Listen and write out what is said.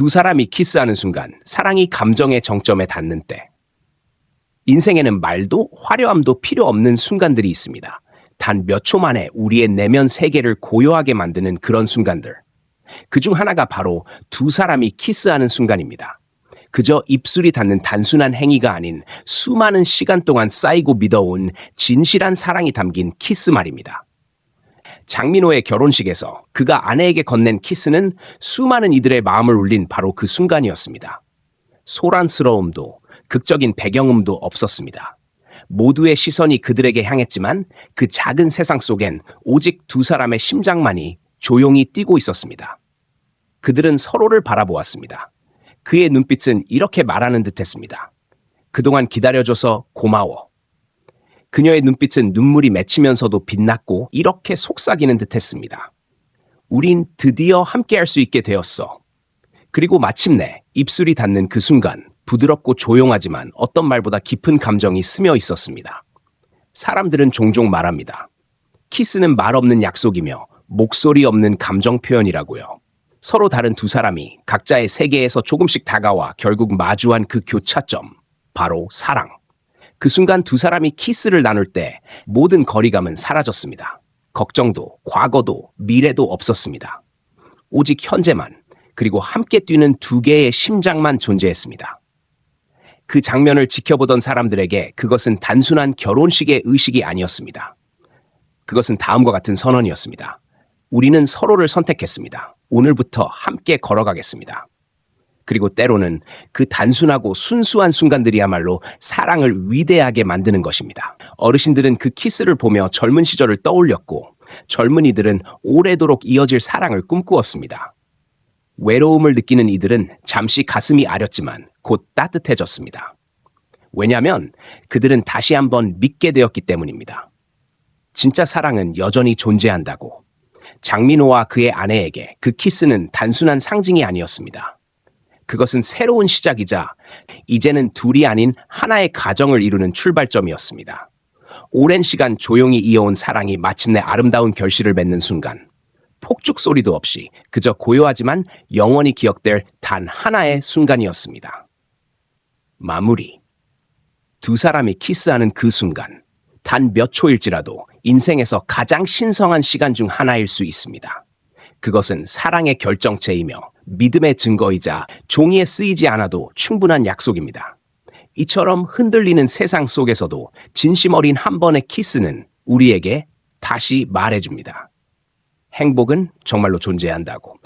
두 사람이 키스하는 순간 사랑이 감정의 정점에 닿는 때. 인생에는 말도 화려함도 필요 없는 순간들이 있습니다. 단 몇 초 만에 우리의 내면 세계를 고요하게 만드는 그런 순간들. 그 중 하나가 바로 두 사람이 키스하는 순간입니다. 그저 입술이 닿는 단순한 행위가 아닌 수많은 시간 동안 쌓이고 믿어온 진실한 사랑이 담긴 키스 말입니다. 장민호의 결혼식에서 그가 아내에게 건넨 키스는 수많은 이들의 마음을 울린 바로 그 순간이었습니다. 소란스러움도 극적인 배경음도 없었습니다. 모두의 시선이 그들에게 향했지만 그 작은 세상 속엔 오직 두 사람의 심장만이 조용히 뛰고 있었습니다. 그들은 서로를 바라보았습니다. 그의 눈빛은 이렇게 말하는 듯 했습니다. 그동안 기다려줘서 고마워. 그녀의 눈빛은 눈물이 맺히면서도 빛났고 이렇게 속삭이는 듯 했습니다. 우린 드디어 함께할 수 있게 되었어. 그리고 마침내 입술이 닿는 그 순간 부드럽고 조용하지만 어떤 말보다 깊은 감정이 스며 있었습니다. 사람들은 종종 말합니다. 키스는 말 없는 약속이며 목소리 없는 감정 표현이라고요. 서로 다른 두 사람이 각자의 세계에서 조금씩 다가와 결국 마주한 그 교차점. 바로 사랑. 그 순간 두 사람이 키스를 나눌 때 모든 거리감은 사라졌습니다. 걱정도, 과거도, 미래도 없었습니다. 오직 현재만, 그리고 함께 뛰는 두 개의 심장만 존재했습니다. 그 장면을 지켜보던 사람들에게 그것은 단순한 결혼식의 의식이 아니었습니다. 그것은 다음과 같은 선언이었습니다. 우리는 서로를 선택했습니다. 오늘부터 함께 걸어가겠습니다. 그리고 때로는 그 단순하고 순수한 순간들이야말로 사랑을 위대하게 만드는 것입니다. 어르신들은 그 키스를 보며 젊은 시절을 떠올렸고 젊은이들은 오래도록 이어질 사랑을 꿈꾸었습니다. 외로움을 느끼는 이들은 잠시 가슴이 아렸지만 곧 따뜻해졌습니다. 왜냐하면 그들은 다시 한번 믿게 되었기 때문입니다. 진짜 사랑은 여전히 존재한다고. 장민호와 그의 아내에게 그 키스는 단순한 상징이 아니었습니다. 그것은 새로운 시작이자 이제는 둘이 아닌 하나의 가정을 이루는 출발점이었습니다. 오랜 시간 조용히 이어온 사랑이 마침내 아름다운 결실을 맺는 순간 폭죽 소리도 없이 그저 고요하지만 영원히 기억될 단 하나의 순간이었습니다. 마무리. 두 사람이 키스하는 그 순간 단 몇 초일지라도 인생에서 가장 신성한 시간 중 하나일 수 있습니다. 그것은 사랑의 결정체이며 믿음의 증거이자 종이에 쓰이지 않아도 충분한 약속입니다. 이처럼 흔들리는 세상 속에서도 진심 어린 한 번의 키스는 우리에게 다시 말해줍니다. 행복은 정말로 존재한다고.